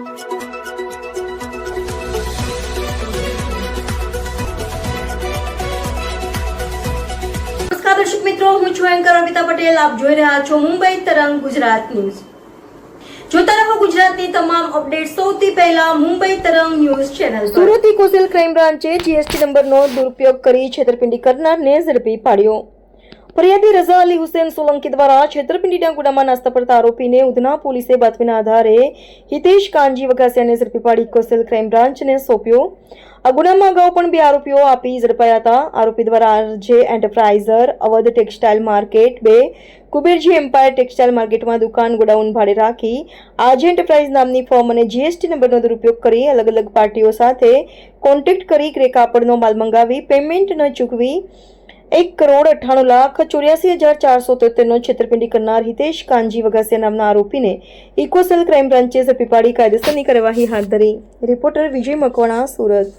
દર્શક મિત્રો, હું છું એન્કર અમિતા પટેલ. આપ જોઈ રહ્યા છો મુંબઈ તરંગ ગુજરાત ન્યૂઝ. જોતા રહો ગુજરાતની તમામ અપડેટ સૌથી પહેલા મુંબઈ તરંગ ન્યૂઝ ચેનલ પર. સુરતી કોસલ ક્રાઇમ બ્રાન્ચે જીએસટી નંબરનો દુરુપયોગ કરી છેતરપિંડી કરનારને ઝડપી પાડ્યો. ફરિયાદી રઝા અલી હુસેન સોલંકી દ્વારા છેતરપિંડીના ગુનામાં નાસ્તા પડતા આરોપીને ઉધના પોલીસે બાતમીના આધારે હિતેશ કાનજી વઘાસિયાને ઝડપી પાડી કોસલ ક્રાઇમ બ્રાન્ચને સોંપ્યો. આ ગુનામાં અગાઉ પણ બે આરોપીઓ આપી ઝડપાયા હતા. આરોપી દ્વારા RJ enterprises, Avadh textile market, બે કુબેરજી એમ્પાયર ટેક્સટાઇલ માર્કેટમાં દુકાન ગોડાઉન ભાડે રાખી આજ એન્ટરપ્રાઇઝ નામની ફોર્મ અને જીએસટી નંબરનો દુરુપયોગ કરી અલગ અલગ પાર્ટીઓ સાથે કોન્ટેક્ટ કરી ગ્રે કાપડનો માલ મંગાવી પેમેન્ટ ન ચૂકવી એક કરોડ અઠ્ઠાણું લાખ ચોર્યાસી હજાર ચારસો તોતેરનો છેતરપિંડી કરનાર હિતેશ કાનજી વઘાસિયા નામના આરોપીને ઇકોસેલ ક્રાઇમ બ્રાન્ચે ઝડપી કાયદેસરની કાર્યવાહી હાથ ધરી. રિપોર્ટર વિજય મકવાણા, સુરત.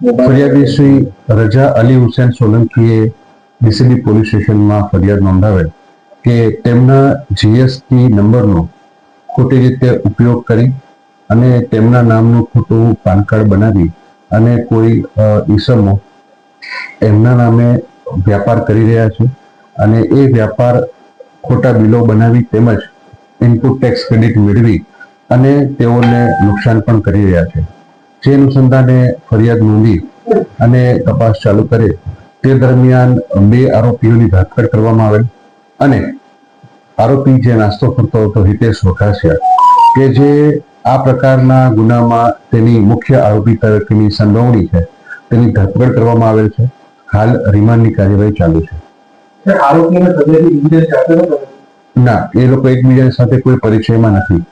ફરિયાદી રજા અલી હુસેન સોલંકીએ ડીસીબી પોલીસ સ્ટેશનમાં ફરિયાદ નોંધાવેલ કે તેમના જીએસટી નંબરનો ખોટી રીતે ઉપયોગ કરી અને તેમના નામનું ખોટું પાન કાર્ડ બનાવી અને કોઈ ઈસમો એમના નામે વ્યાપાર કરી રહ્યા છે અને એ વ્યાપાર ખોટા બિલો બનાવી તેમજ ઇનપુટ ટેક્સ ક્રેડિટ મેળવી અને તેઓને નુકસાન પણ કરી રહ્યા છે. જે અનુસંધાને ફરિયાદ નોંધી અને તપાસ ચાલુ કરે તે દરમિયાન બે આરોપીઓની ધરપકડ કરવામાં આવેલ અને આરોપી જે નાસ્તો કરતો હતો હિતેશ વઘાસિયા કે જે આ પ્રકારના ગુનામાં તેની મુખ્ય આરોપી તરીકેની સંડોવણી છે તેની ધરપકડ કરવામાં આવેલ છે. હાલ રિમાન્ડની કાર્યવાહી ચાલુ છે. આરોપીઓને ના એ લોકો એકબીજા સાથે કોઈ પરિચયમાં નથી.